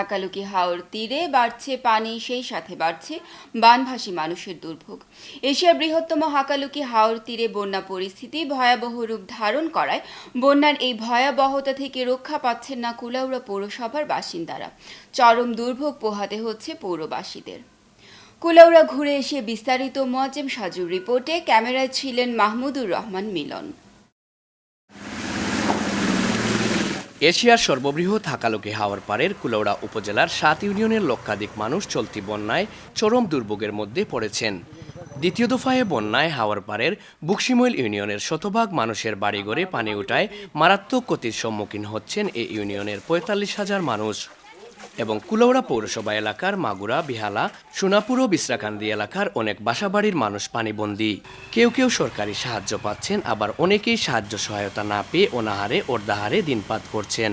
হাকালুকি হাওর তীরে বাড়ছে পানি, সেই সাথে বাড়ছে বানভাসী মানুষের দুর্ভোগ। এশিয়ার বৃহত্তম হাকালুকি হাওর তীরে বন্যা পরিস্থিতি ভয়াবহ রূপ ধারণ করায় বন্যার এই ভয়াবহতা থেকে রক্ষা পাচ্ছেন না কুলাউড়া পৌরসভার বাসিন্দারা। চরম দুর্ভোগ পোহাতে হচ্ছে পৌরবাসীদের। কুলাউড়া ঘুরে এসে বিস্তারিত মোয়াজ্জেম সাজুর রিপোর্টে ক্যামেরায় ছিলেন মাহমুদুর রহমান মিলন। এশিয়ার সর্ববৃহৎ হাকালুকি হাওয়ার পাড়ের কুলৌড়া উপজেলার সাত ইউনিয়নের লক্ষাধিক মানুষ চলতি বন্যায় চরম দুর্ভোগের মধ্যে পড়েছেন। দ্বিতীয় দফায় বন্যায় হাওয়ার পাড়ের বুকসিমইল ইউনিয়নের শতভাগ মানুষের বাড়িঘরে পানি উঠায় মারাত্মক ক্ষতির সম্মুখীন হচ্ছেন এই ইউনিয়নের পঁয়তাল্লিশ হাজার মানুষ। এবং কুলৌড়া পৌরসভা এলাকার মাগুরা বিহালা সোনাপুর ও বিশ্রাকান্দি এলাকার অনেক বাসাবাড়ির মানুষ পানিবন্দী। কেউ কেউ সরকারি সাহায্য পাচ্ছেন আবার অনেকেই সাহায্য সহায়তা না পেয়ে অনাহারে ওর্দাহারে দিনপাত করছেন।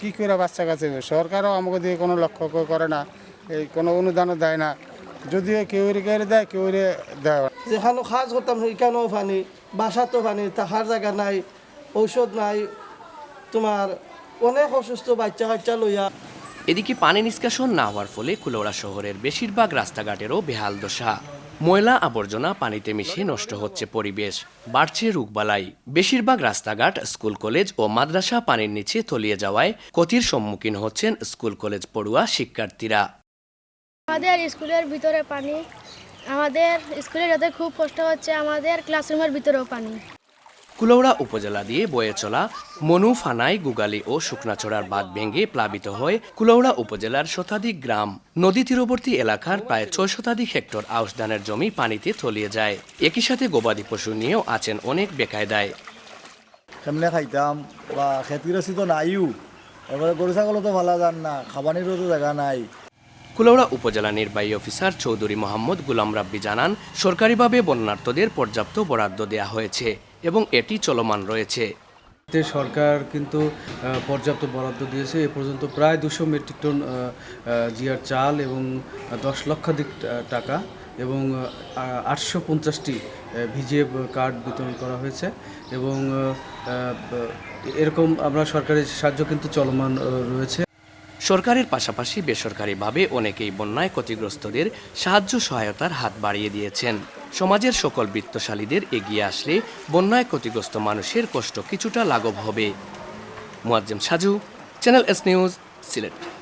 কি করে বাচ্চা কাছে সরকারও আমাকে দিয়ে কোনো লক্ষ্য করে না এই কোনো অনুদানও দেয় না। যদিও কেউ রে দেয় কেউ রে দেয় না। যেখানে কাজ করতাম সেখানেও পানি বাসাতেও পানি থাকার জায়গা নাই ঔষধ নাই তোমার অনেক অসুস্থ বাচ্চা কাচ্চা লইয়া এদিকে পানি নিষ্কাশন না হওয়ার ফলে কুলৌড়া শহরের বেশিরভাগ রাস্তাঘাটেরও বেহাল দশা। ময়লা আবর্জনা পানিতে মিশে নষ্ট হচ্ছে পরিবেশ। বাড়ছে রোগবালাই। বেশিরভাগ রাস্তাঘাট, স্কুল কলেজ ও মাদ্রাসা পানির নিচে তলিয়ে যাওয়ায় ক্ষতির সম্মুখীন হচ্ছেন স্কুল কলেজ পড়ুয়া শিক্ষার্থীরা। আমাদের স্কুলের ভিতরে পানি, আমাদের স্কুলে যাতে খুব কষ্ট হচ্ছে, আমাদের ক্লাসরুমের ভিতরেও পানি। কুলৌড়া উপজেলা দিয়ে বয়ে চলা মনু ফানাই গুগালি ও শুকনাছড়ার বাঁধ ভেঙে প্লাবিত হয়ে কুলৌড়া উপজেলার শতাধিক গ্রাম। নদী তীরবর্তী এলাকার প্রায় ছয় শতাধিক হেক্টর আউশ ধানের জমি পানিতে তলিয়ে যায়। একই সাথে গবাদি পশু নিয়েও আছেন অনেক বেকায়দায়। কেমনে খাইতাম? বা খেতির তো নাইও। এবারে গরু ছাগলও তো ভালো যান না খাবানিরও তো জায়গা নাই। কুলৌড়া উপজেলা নির্বাহী অফিসার চৌধুরী মোহাম্মদ গুলাম রাব্বি জানান সরকারিভাবে বন্যার্থদের পর্যাপ্ত বরাদ্দ দেওয়া হয়েছে। এবং এটি চলমান রয়েছে। সরকার কিন্তু পর্যাপ্ত বরাদ্দ দিয়েছে। এ পর্যন্ত প্রায় দুশো মেট্রিক টন জিয়ার চাল এবং দশ লক্ষাধিক টাকা এবং আটশো পঞ্চাশটি ভিজিএ কার্ড বিতরণ করা হয়েছে এবং এরকম আমরা সরকারের সাহায্য কিন্তু চলমান রয়েছে। সরকারের পাশাপাশি বেসরকারিভাবে অনেকেই বন্যায় ক্ষতিগ্রস্তদের সাহায্য সহায়তার হাত বাড়িয়ে দিয়েছেন। সমাজের সকল বৃত্তশালীদের এগিয়ে আসলে বন্যায় ক্ষতিগ্রস্ত মানুষের কষ্ট কিছুটা লাঘব হবে। Moazzem Saju channel S news Sylhet.